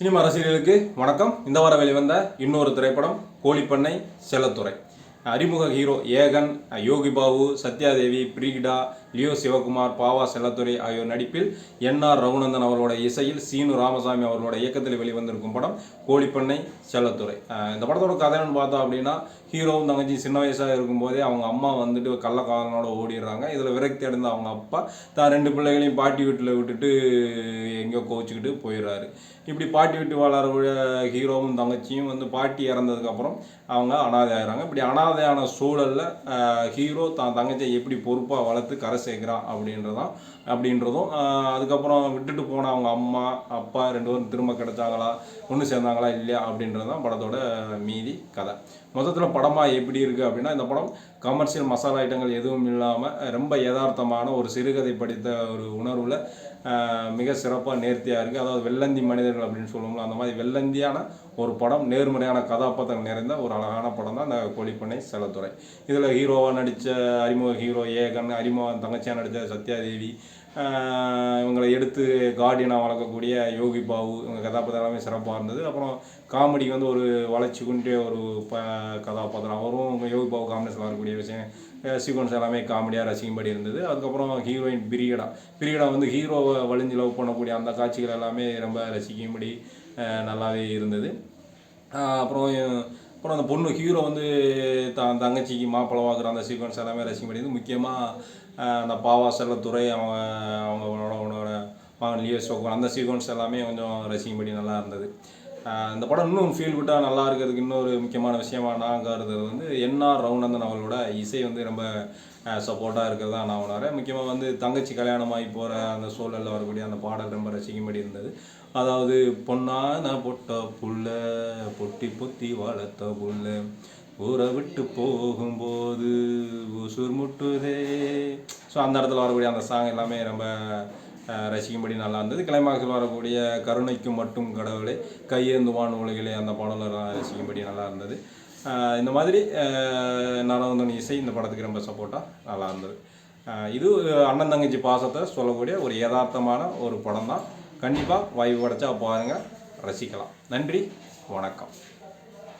Cinema ரசிகர்களுக்கு வணக்கம். இந்த வாரம் வெளிவந்த இன்னொரு திரைப்படம் கோழிப்பண்ணை செல்லத்துறை. அறிமுக ஹீரோ ஏகன் யோகி பாபு சத்யாதேவி பிரீகிடா லியோ சிவகுமார் பாவா செல்லத்துறை ஆகியோர் நடிப்பில் என்ஆர் ரகுநந்தன் அவர்களோட இசையில் சீனு ராமசாமி அவர்களோட இயக்கத்தில் வெளிவந்திருக்கும் படம் கோழிப்பண்ணை செல்லத்துறை. இந்த படத்தோட கதைன்னு பார்த்தோம் அப்படின்னா ஹீரோவும் தங்கச்சி சின்ன வயசாக இருக்கும்போதே அவங்க அம்மா வந்துட்டு கள்ளக்காரனோட ஓடிடுறாங்க. இதில் விரக்தி அடைந்த அவங்க அப்பா தான் ரெண்டு பிள்ளைகளையும் பாட்டி வீட்டில் விட்டுட்டு எங்கேயோ கோச்சிக்கிட்டு போயிடுறாரு. இப்படி பாட்டி வீட்டு வளர ஹீரோவும் தங்கச்சியும் வந்து பாட்டி இறந்ததுக்கப்புறம் அவங்க அனாதை ஆகிறாங்க இப்படி அனாதையான சூழலில் ஹீரோ தான் தங்கச்சியை எப்படி பொறுப்பாக வளர்த்து கரை சேர்க்குறான் அப்படின்றதான் அப்படின்றதும் அதுக்கப்புறம் விட்டுட்டு போன அவங்க அம்மா அப்பா ரெண்டு பேரும் திரும்ப கிடைச்சாங்களா ஒன்று சேர்ந்தாங்களா இல்லையா அப்படின்றது தான் படத்தோட மீதி கதை. மொத்தத்தில் படமாக எப்படி இருக்குது அப்படின்னா இந்த படம் கமர்ஷியல் மசாலா ஐட்டங்கள் எதுவும் இல்லாமல் ரொம்ப யதார்த்தமான ஒரு சிறுகதை படித்த ஒரு உணர்வில் மிக சிறப்பாக நேர்த்தியாக இருக்குது அதாவது வெள்ளந்தி மனிதர்கள் அப்படின்னு சொல்லுவோம்ல அந்த மாதிரி வெள்ளந்தியான ஒரு படம் நேர்மறையான கதாபாத்திரம் நிறைந்த ஒரு அழகான படம் தான் இந்த கோழிப்பண்ணை செல்லத்துறை இதில் ஹீரோவாக நடித்த அறிமுக ஹீரோ ஏகன் அறிமுக தங்கச்சியாக நடித்த சத்யாதேவி இவங்களை எடுத்து கார்டியனாக வளர்க்கக்கூடிய யோகி பாபு இவங்க கதாபாத்திரம் எல்லாமே சிறப்பாக இருந்தது. அப்புறம் காமெடிக்கு வந்து ஒரு வளர்ச்சி கொண்டே ஒரு ப கதாபாத்திரம். அவரும் யோகி பாபு காம்பினேஷன் வரக்கூடிய விஷயம். சீக்வன்ஸ் எல்லாமே காமெடியாக ரசிக்கும்படி இருந்தது. அதுக்கப்புறம் ஹீரோயின் பிரியடா. பிரியடா வந்து ஹீரோவை வழிஞ்சு லவ் பண்ணக்கூடிய அந்த காட்சிகள் எல்லாமே ரொம்ப ரசிக்கும்படி நல்லாவே இருந்தது. அப்புறம் அப்புறம் அந்த பொண்ணு ஹீரோ வந்து தான் தங்கச்சிக்கு மாப்பிள்ளை பார்க்குற அந்த சீக்வன்ஸ் எல்லாமே ரசிக்க முடியுது முக்கியமாக அந்த பாவா செல்லத்துறை அவங்க அவங்களோட அவனோட மகன் லியோ சோகன் அந்த சீக்வன்ஸ் எல்லாமே கொஞ்சம் ரசிக்கும்படி நல்லா இருந்தது. இந்த படம் இன்னும் ஃபீல் குட்டாக நல்லா இருக்கிறதுக்கு இன்னொரு முக்கியமான விஷயமா நான் கருதுறது வந்து என்ஆர் ரவுனந்தன் நவலோட இசை வந்து ரொம்ப சப்போர்ட்டாக இருக்கிறதா நான் உணர்றேன். முக்கியமாக வந்து தங்கச்சி கல்யாணமாகி போகிற அந்த சூழலில் வரக்கூடிய அந்த பாடல் ரொம்ப ரசிக்கும்படி இருந்தது. அதாவது பொன்னான பொட்ட புள்ள பொட்டி பொத்தி வளர்த்த புல்ல ஊரை விட்டு போகும்போது உசுர் முட்டுதே. ஸோ அந்த இடத்துல வரக்கூடிய அந்த சாங் எல்லாமே ரொம்ப ரசிக்கும்படி நல்லா இருந்தது. கிளைமாக்ஸில் வரக்கூடிய கருணைக்கு மட்டும் கடவுளே கையேந்துவான் உலகிலே அந்த பாடலெல்லாம் ரசிக்கும்படி நல்லா இருந்தது. இந்த மாதிரி நரவந்தன் இசை இந்த படத்துக்கு ரொம்ப சப்போர்ட்டாக நல்லா இருந்தது. இது அண்ணன் தங்கச்சி பாசத்தை சொல்லக்கூடிய ஒரு யதார்த்தமான ஒரு படம் தான் கண்டிப்பாக வாய்ப்பு கிடச்சா பாருங்கள் ரசிக்கலாம். நன்றி வணக்கம்.